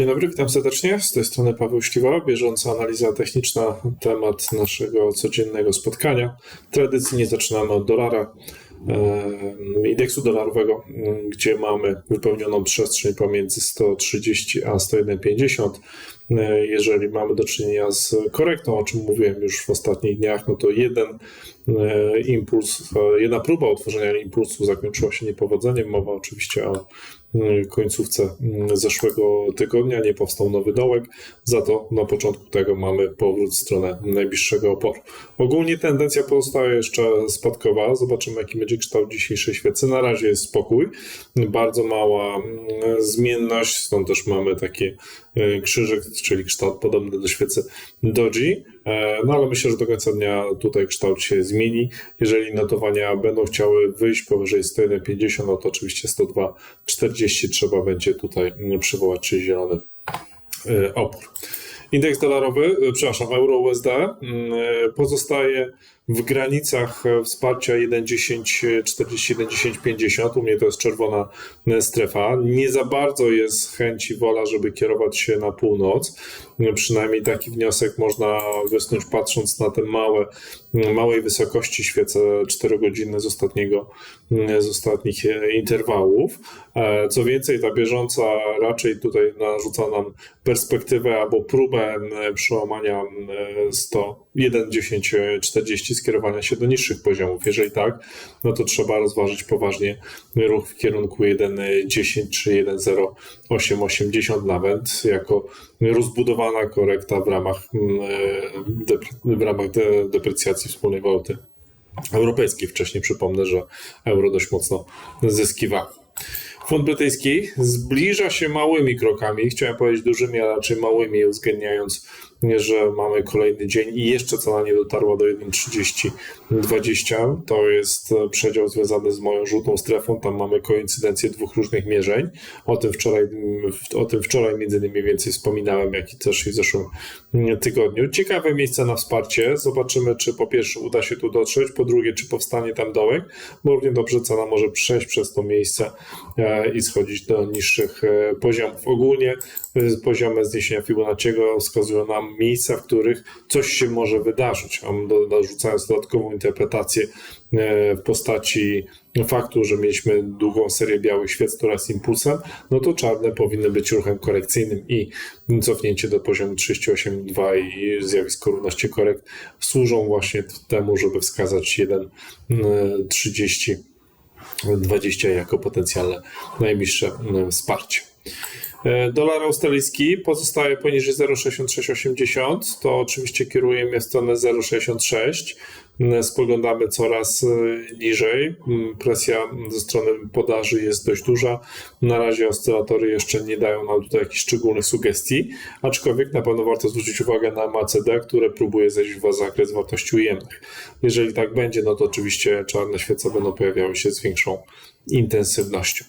Dzień dobry, witam serdecznie. Z tej strony Paweł Śliwa, bieżąca analiza techniczna na temat naszego codziennego spotkania. Tradycyjnie zaczynamy od dolara, e, indeksu dolarowego, gdzie mamy wypełnioną przestrzeń pomiędzy 130 a 101,50. E, jeżeli mamy do czynienia z korektą, o czym mówiłem już w ostatnich dniach, no to jeden e, impuls, jedna próba utworzenia impulsu zakończyła się niepowodzeniem. Mowa oczywiście o końcówce y, zeszłego tygodnia nie powstał nowy dołek, za to na początku tego mamy powrót w stronę najbliższego oporu. Ogólnie tendencja pozostaje jeszcze spadkowa. Zobaczymy, jaki będzie kształt dzisiejszej świecy. Na razie jest spokój, bardzo mała y, zmienność, stąd też mamy takie krzyżyk, czyli kształt podobny do świecy Doji. E, no ale myślę, że do końca dnia tutaj kształt się zmieni. Jeżeli notowania będą chciały wyjść powyżej 101,50, no to oczywiście 102,40 trzeba będzie tutaj przywołać, czyli zielony e, opór. Indeks dolarowy, e, przepraszam, euro USD pozostaje w granicach e, wsparcia 1.10, 40, 1.10, U mnie to jest czerwona e, strefa. Nie za bardzo jest chęć i wola, żeby kierować się na północ. E, przynajmniej taki wniosek można wysnuć patrząc na te małe, małej wysokości świece 4 godziny z, ostatniego, z ostatnich interwałów. Co więcej, ta bieżąca raczej tutaj narzuca nam perspektywę albo próbę przełamania 100, 1.10, 40 skierowania się do niższych poziomów. Jeżeli tak, no to trzeba rozważyć poważnie ruch w kierunku 1.10 czy 1.0880 nawet, jako rozbudowana korekta w ramach, mm, e, w ramach deprecjacji wspólnej waluty europejskiej. Wcześniej przypomnę, że euro dość mocno zyskiwało. Fond brytyjski zbliża się małymi krokami, chciałem powiedzieć dużymi, a raczej małymi, uwzględniając że mamy kolejny dzień i jeszcze cena nie dotarła do 1,3020. To jest przedział związany z moją żółtą strefą. Tam mamy koincydencję dwóch różnych mierzeń. O tym wczoraj, o tym wczoraj między innymi więcej wspominałem, jak i też w zeszłym tygodniu. Ciekawe miejsce na wsparcie. Zobaczymy, czy po pierwsze uda się tu dotrzeć, po drugie, czy powstanie tam dołek, bo równie dobrze cena może przejść przez to miejsce e, i schodzić do niższych e, poziomów. Ogólnie e, poziomy zniesienia Fibonacciego wskazują nam miejsca, w których coś się może wydarzyć. A dorzucając dodatkową interpretację e, w postaci faktu, że mieliśmy długą serię białych świec, jest impulsem, no to czarne powinny być ruchem korekcyjnym i cofnięcie do poziomu 38,2 i zjawisko równości korekt służą właśnie temu, żeby wskazać 1,30 20 jako potencjalne najbliższe wsparcie. E, dolar australijski pozostaje poniżej 0,6680, to oczywiście kieruje mnie w stronę 0,66. Mm, spoglądamy coraz e, niżej. Mm, presja ze strony podaży jest dość duża. Na razie oscylatory jeszcze nie dają nam tutaj jakichś szczególnych sugestii, aczkolwiek na pewno warto zwrócić uwagę na MACD, które próbuje zejść w zakres wartości ujemnych. Jeżeli tak będzie, no to oczywiście czarne świece będą pojawiały się z większą intensywnością.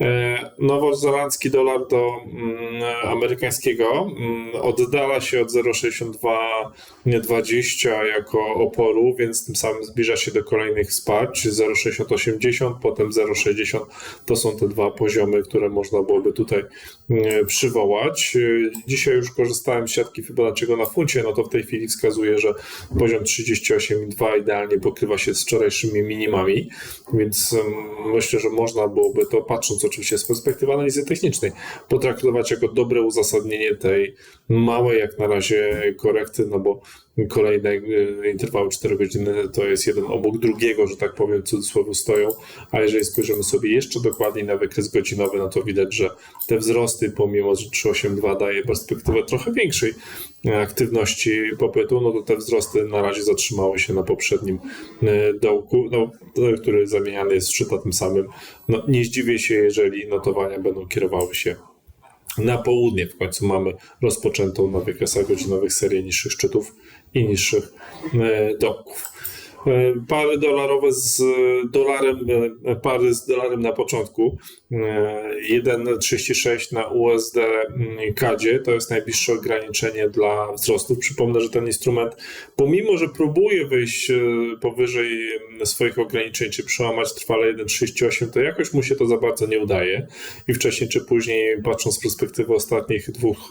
E, nowozelandzki dolar do mm, amerykańskiego mm, oddala się od 0,6220 jako oporu, więc tym samym zbliża się do kolejnych wsparć 0,6080, potem 0,60 to są te dwa poziomy, które można byłoby tutaj mm, przywołać. E, dzisiaj już korzystałem z siatki Fibonacciego na funcie, no to w tej chwili wskazuje, że poziom 38,2 idealnie pokrywa się z wczorajszymi minimami, więc myślę, że można byłoby to, patrząc oczywiście z perspektywy analizy technicznej, potraktować jako dobre uzasadnienie tej małej jak na razie korekty, no bo kolejne e, interwały 4 godziny to jest jeden obok drugiego, że tak powiem, w cudzysłowie stoją, a jeżeli spojrzymy sobie jeszcze dokładniej na wykres godzinowy, no to widać, że te wzrosty, pomimo że 382 daje perspektywę trochę większej aktywności popytu, no to te wzrosty na razie zatrzymały się na poprzednim e, dołku, no, który zamieniany jest w szczyt, a tym samym no, nie zdziwię się, jeżeli notowania będą kierowały się na południe. W końcu mamy rozpoczętą na wykresach godzinowych serię niższych szczytów i niższych e, dołków. E, pary dolarowe z dolarem, e, pary z dolarem na początku. 1,36 na USD mm, kadzie to jest najbliższe ograniczenie dla wzrostu. Przypomnę, że ten instrument, pomimo że próbuje wyjść powyżej swoich ograniczeń, czy przełamać trwale 1,38, to jakoś mu się to za bardzo nie udaje. I wcześniej czy później, patrząc z perspektywy ostatnich dwóch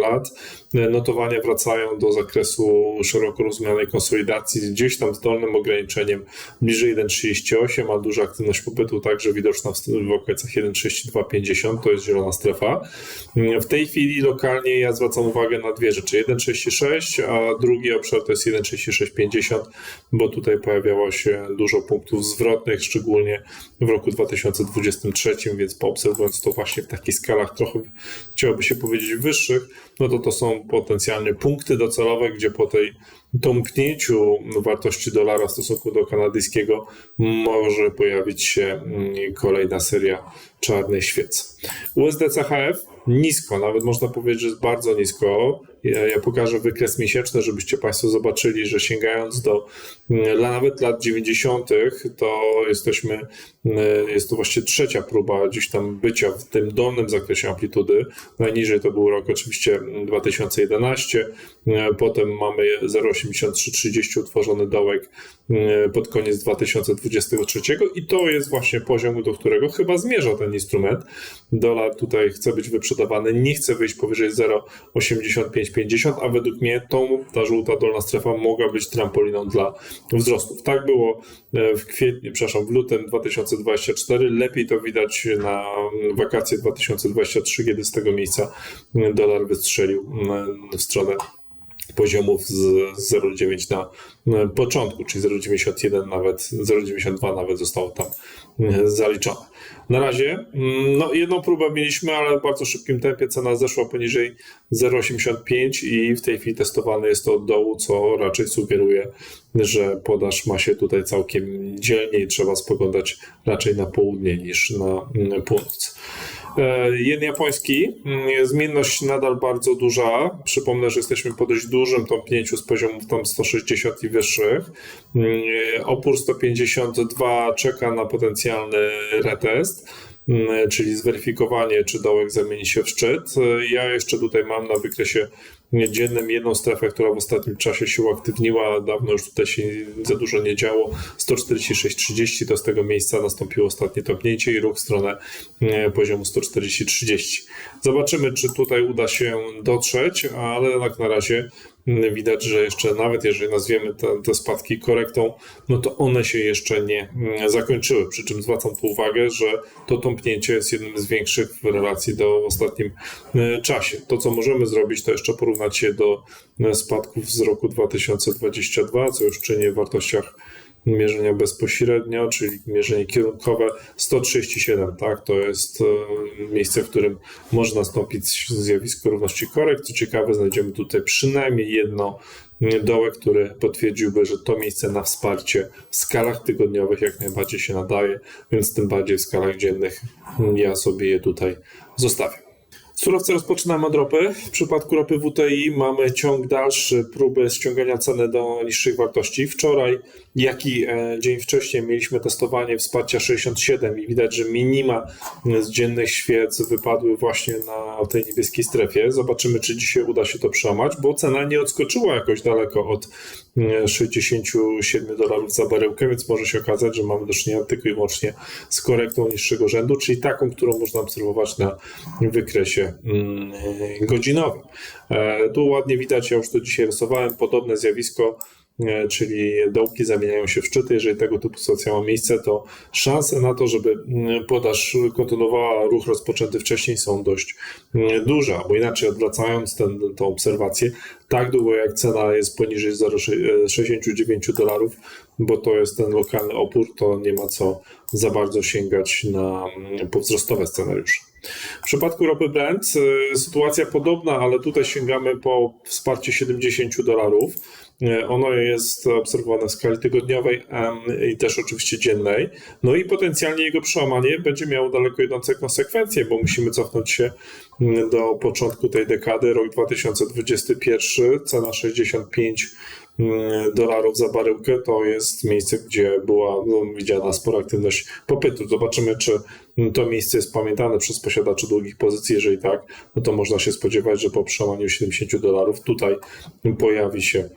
lat, notowania wracają do zakresu szeroko rozumianej konsolidacji, gdzieś tam dolnym ograniczeniem bliżej 1,38, a duża aktywność popytu także widoczna w okolicach 1,6250, to jest zielona strefa. W tej chwili lokalnie ja zwracam uwagę na dwie rzeczy. 1,66, a drugi obszar to jest 1,6650, bo tutaj pojawiało się dużo punktów zwrotnych, szczególnie w roku 2023, więc poobserwując to właśnie w takich skalach trochę chciałoby się powiedzieć wyższych, no to to są potencjalnie punkty docelowe, gdzie po tej domknięciu wartości dolara w stosunku do kanadyjskiego może pojawić się mm, kolejna seria czarnej świecy. USD CHF nisko, nawet można powiedzieć, że jest bardzo nisko. Ja, ja pokażę wykres miesięczny, żebyście Państwo zobaczyli, że sięgając do mm, nawet lat 90., to jesteśmy, mm, jest to właściwie trzecia próba gdzieś tam bycia w tym dolnym zakresie amplitudy. Najniżej to był rok oczywiście 2011, potem mamy 0,8330 utworzony dołek mm, pod koniec 2023 i to jest właśnie poziom, do którego chyba zmierza ten instrument. Dolar tutaj chce być nie chce wyjść powyżej 0,8550, a według mnie tą, ta żółta dolna strefa mogła być trampoliną dla wzrostów. Tak było e, w kwietniu, przepraszam, w lutym 2024. Lepiej to widać na wakacje 2023, kiedy z tego miejsca dolar wystrzelił w stronę poziomów z 0,9 na początku, czyli 0,91 nawet, 0,92 nawet zostało tam e, zaliczone. Na razie, mm, no jedną próbę mieliśmy, ale w bardzo szybkim tempie cena zeszła poniżej 0,85 i w tej chwili testowane jest to od dołu, co raczej sugeruje, że podaż ma się tutaj całkiem dzielnie i trzeba spoglądać raczej na południe niż na mm, północ. E, jen japoński, mm, zmienność nadal bardzo duża. Przypomnę, że jesteśmy po dość dużym tąpnięciu z poziomów tam 160 i wyższych. Mm, opór 152 czeka na potencjalny retest. Mm, czyli zweryfikowanie, czy dołek zamieni się w szczyt. Ja jeszcze tutaj mam na wykresie dziennym jedną strefę, która w ostatnim czasie się uaktywniła, dawno już tutaj się za dużo nie działo, 146,30 to z tego miejsca nastąpiło ostatnie topnięcie i ruch w stronę mm, poziomu 140,30. Zobaczymy, czy tutaj uda się dotrzeć, ale jak na razie widać, że jeszcze nawet jeżeli nazwiemy te, te, spadki korektą, no to one się jeszcze nie mm, zakończyły. Przy czym zwracam tu uwagę, że to tąpnięcie jest jednym z większych w relacji do ostatnim e, czasie. To, co możemy zrobić, to jeszcze porównać się do e, spadków z roku 2022, co już czyni w wartościach mierzenia bezpośrednio, czyli mierzenie kierunkowe 137, tak, to jest e, miejsce, w którym może nastąpić zjawisko równości korekt. Co ciekawe, znajdziemy tutaj przynajmniej jedno dołek, który potwierdziłby, że to miejsce na wsparcie w skalach tygodniowych jak najbardziej się nadaje, więc tym bardziej w skalach dziennych ja sobie je tutaj zostawię. Surowce rozpoczynamy od ropy. W przypadku ropy WTI mamy ciąg dalszy próby ściągania ceny do niższych wartości. Wczoraj, jak i e, dzień wcześniej, mieliśmy testowanie wsparcia 67 i widać, że minima z dziennych świec wypadły właśnie na tej niebieskiej strefie. Zobaczymy, czy dzisiaj uda się to przełamać, bo cena nie odskoczyła jakoś daleko od 67 dolarów za baryłkę, więc może się okazać, że mamy do czynienia tylko i wyłącznie z korektą niższego rzędu, czyli taką, którą można obserwować na wykresie godzinowym. E, tu ładnie widać, ja już to dzisiaj rysowałem, podobne zjawisko E, czyli dołki zamieniają się w szczyty. Jeżeli tego typu sytuacja ma miejsce, to szanse na to, żeby mm, podaż kontynuowała ruch rozpoczęty wcześniej są dość mm, duże, bo inaczej odwracając tę obserwację, tak długo jak cena jest poniżej 0,69 dolarów, bo to jest ten lokalny opór, to nie ma co za bardzo sięgać na mm, powzrostowe scenariusze. W przypadku ropy Brent y, sytuacja podobna, ale tutaj sięgamy po wsparcie 70 dolarów. E, ono jest obserwowane w skali tygodniowej i też oczywiście dziennej. No i potencjalnie jego przełamanie będzie miało daleko idące konsekwencje, bo musimy cofnąć się mm, do początku tej dekady, rok 2021, cena 65 mm, dolarów za baryłkę, to jest miejsce, gdzie była no, widziana spora aktywność popytu. Zobaczymy, czy to miejsce jest pamiętane przez posiadaczy długich pozycji. Jeżeli tak, no to można się spodziewać, że po przełamaniu 70 dolarów tutaj pojawi się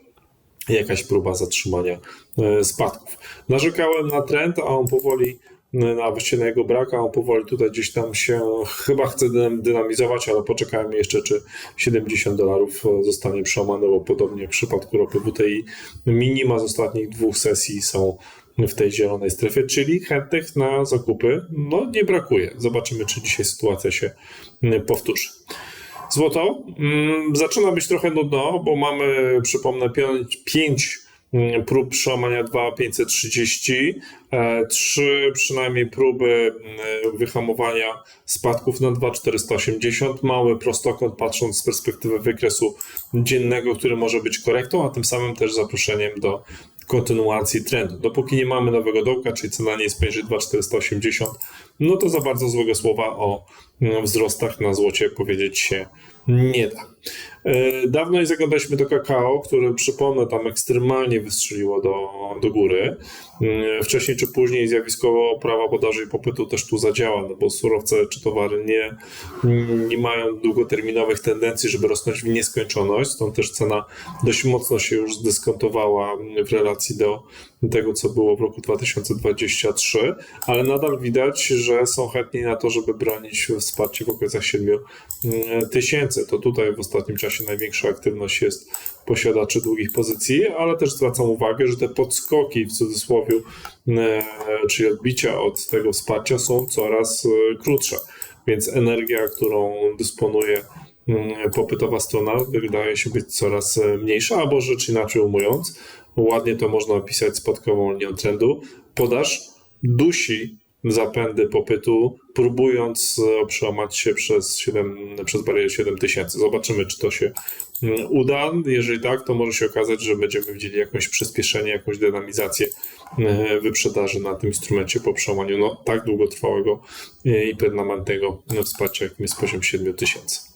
jakaś próba zatrzymania e, spadków. Narzekałem na trend, a on powoli na właściwie na jego brak, a on powoli tutaj gdzieś tam się chyba chce dynamizować, ale poczekajmy jeszcze, czy 70 dolarów zostanie przełamane, bo podobnie w przypadku ropy WTI minima z ostatnich dwóch sesji są w tej zielonej strefie, czyli chętnych na zakupy no nie brakuje. Zobaczymy, czy dzisiaj sytuacja się powtórzy. Złoto mm, zaczyna być trochę nudno, bo mamy, przypomnę, 5 mm, prób przełamania 2530, e, trzy przynajmniej próby mm, wyhamowania spadków na 2480, mały prostokąt patrząc z perspektywy wykresu dziennego, który może być korektą, a tym samym też zaproszeniem do kontynuacji trendu. Dopóki nie mamy nowego dołka, czyli cena nie jest poniżej 2480, no to za bardzo złego słowa o wzrostach na złocie powiedzieć się nie da. E, dawno nie zaglądaliśmy do kakao, które przypomnę tam ekstremalnie wystrzeliło do, do góry. E, wcześniej czy później zjawiskowo prawa podaży i popytu też tu zadziała, no bo surowce czy towary nie, nie mają długoterminowych tendencji, żeby rosnąć w nieskończoność, stąd też cena dość mocno się już zdyskontowała w relacji do tego, co było w roku 2023, ale nadal widać, że są chętni na to, żeby bronić wsparcie w okolicach 7 mm, tysięcy. To tutaj w ostatnim czasie największa aktywność jest posiadaczy długich pozycji, ale też zwracam uwagę, że te podskoki w cudzysłowie, e, czyli odbicia od tego wsparcia są coraz e, krótsze, więc energia, którą dysponuje mm, popytowa strona wydaje się być coraz e, mniejsza, albo rzecz inaczej umując, ładnie to można opisać spadkową linią trendu, podaż dusi zapędy popytu, próbując przełamać się przez, 7, przez barierę 7000. Zobaczymy, czy to się mm, uda. Jeżeli tak, to może się okazać, że będziemy widzieli jakieś przyspieszenie, jakąś dynamizację e, wyprzedaży na tym instrumencie po przełamaniu no, tak długotrwałego e, i permanentnego wsparcia, jakim jest poziom 7000.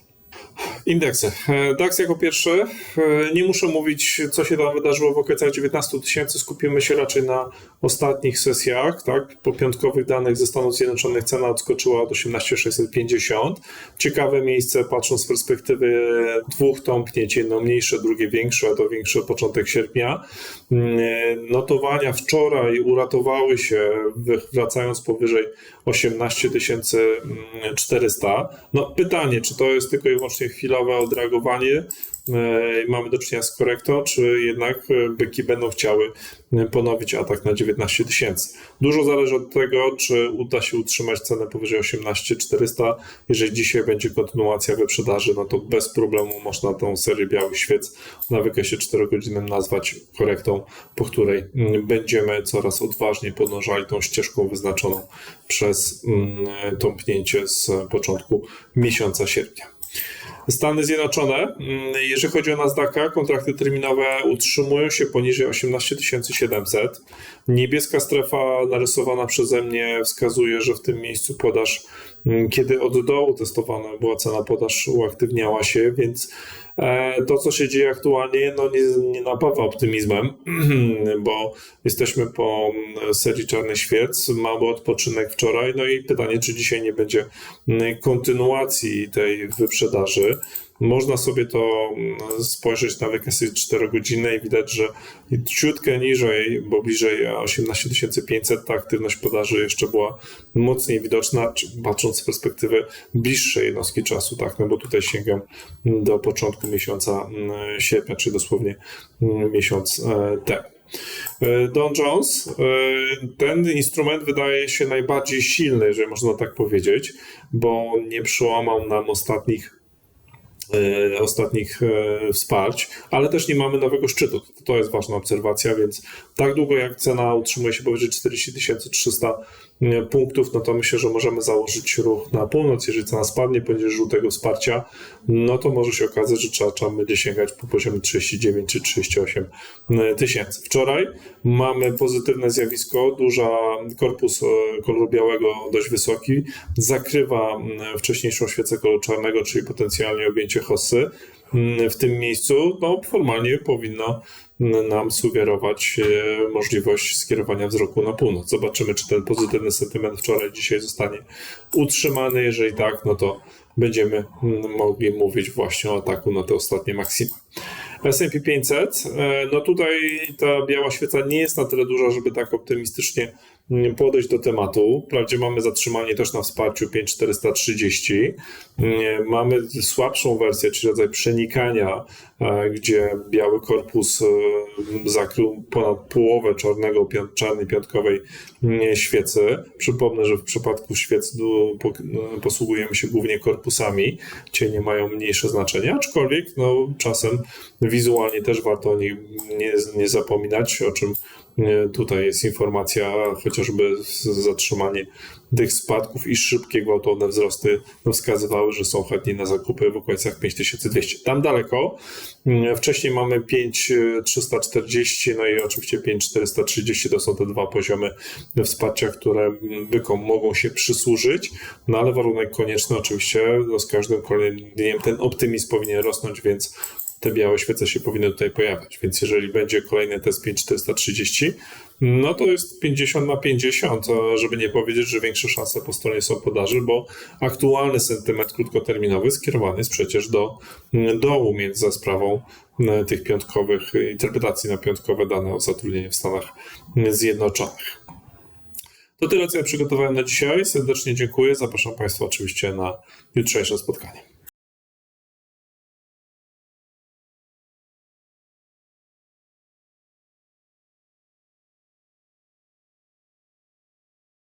Indeksy. E, DAX jako pierwszy. E, nie muszę mówić, co się tam wydarzyło w okolicach 19 tysięcy. Skupimy się raczej na ostatnich sesjach. Tak? Po piątkowych danych ze Stanów Zjednoczonych cena odskoczyła od 18650. Ciekawe miejsce, patrząc z perspektywy dwóch tąpnięć, jedno mniejsze, drugie większe, a to większy początek sierpnia. Mm, e, notowania wczoraj uratowały się, wracając powyżej 18 400. No pytanie, czy to jest tylko i wyłącznie chwilowe odreagowanie, e, mamy do czynienia z korektą, czy jednak e, byki będą chciały e, ponowić atak na 19 tysięcy. Dużo zależy od tego, czy uda się utrzymać cenę powyżej 18 400. Jeżeli dzisiaj będzie kontynuacja wyprzedaży, no to bez problemu można tą serię białych świec na wykresie 4 godzinem nazwać korektą, po której mm, będziemy coraz odważniej podążali tą ścieżką wyznaczoną przez mm, tąpnięcie z początku miesiąca sierpnia. Stany Zjednoczone, mm, jeżeli chodzi o Nasdaqa, kontrakty terminowe utrzymują się poniżej 18 700. Niebieska strefa narysowana przeze mnie wskazuje, że w tym miejscu podaż, mm, kiedy od dołu testowana była cena podaż, uaktywniała się, więc to, co się dzieje aktualnie, no nie, nie napawa optymizmem, bo jesteśmy po mm, serii Czarnych Świec, mamy odpoczynek wczoraj, no i pytanie, czy dzisiaj nie będzie mm, kontynuacji tej wyprzedaży. Można sobie to mm, spojrzeć na wykresy 4 godziny i widać, że ciutkę niżej, bo bliżej 18 500 ta aktywność podaży jeszcze była mocniej widoczna, patrząc z perspektywy bliższej jednostki czasu, tak, no bo tutaj sięgam do początku miesiąca mm, sierpnia, czy dosłownie mm, miesiąc e, temu. E, Don Jones, e, ten instrument wydaje się najbardziej silny, jeżeli można tak powiedzieć, bo nie przełamał nam ostatnich E, ostatnich e, wsparć, ale też nie mamy nowego szczytu. To jest ważna obserwacja, więc tak długo jak cena utrzymuje się powyżej 40 300 punktów, no to myślę, że możemy założyć ruch na północ. Jeżeli cena spadnie poniżej żółtego wsparcia, no to może się okazać, że trzeba, trzeba będzie sięgać po poziomie 39 czy 38 tysięcy. Wczoraj mamy pozytywne zjawisko, duża korpus e, koloru białego dość wysoki, zakrywa wcześniejszą świecę koloru czarnego, czyli potencjalnie objęcie hossy w tym miejscu, no formalnie powinno nam sugerować e, możliwość skierowania wzroku na północ. Zobaczymy, czy ten pozytywny sentyment wczoraj, dzisiaj zostanie utrzymany. Jeżeli tak, no to będziemy mogli mówić właśnie o ataku na te ostatnie maksima. S&P 500, e, no tutaj ta biała świeca nie jest na tyle duża, żeby tak optymistycznie mm, podejść do tematu. Wprawdzie mamy zatrzymanie też na wsparciu 5430. Mm, mamy słabszą wersję, czyli rodzaj przenikania, e, gdzie biały korpus e, zakrył ponad połowę czarnego, czarnej piątkowej mm, świecy. Przypomnę, że w przypadku świec posługujemy się głównie korpusami. Cienie mają mniejsze znaczenie, aczkolwiek no, czasem wizualnie też warto o nich nie, nie zapominać, o czym e, tutaj jest informacja, chociażby zatrzymanie tych spadków i szybkie, gwałtowne wzrosty no, wskazywały, że są chętni na zakupy w okolicach 5200. Tam daleko. Mm, wcześniej mamy 5340, no i oczywiście 5430 to są te dwa poziomy wsparcia, które bykom mogą się przysłużyć, no ale warunek konieczny oczywiście, no, z każdym kolejnym dniem ten optymizm powinien rosnąć, więc te białe świece się powinny tutaj pojawiać. Więc jeżeli będzie kolejny test 5430, no to jest 50 na 50, żeby nie powiedzieć, że większe szanse po stronie są podaży, bo aktualny sentyment krótkoterminowy skierowany jest przecież do dołu, między za sprawą e, tych piątkowych interpretacji na piątkowe dane o zatrudnieniu w Stanach Zjednoczonych. To tyle, co ja przygotowałem na dzisiaj. Serdecznie dziękuję. Zapraszam Państwa oczywiście na jutrzejsze spotkanie.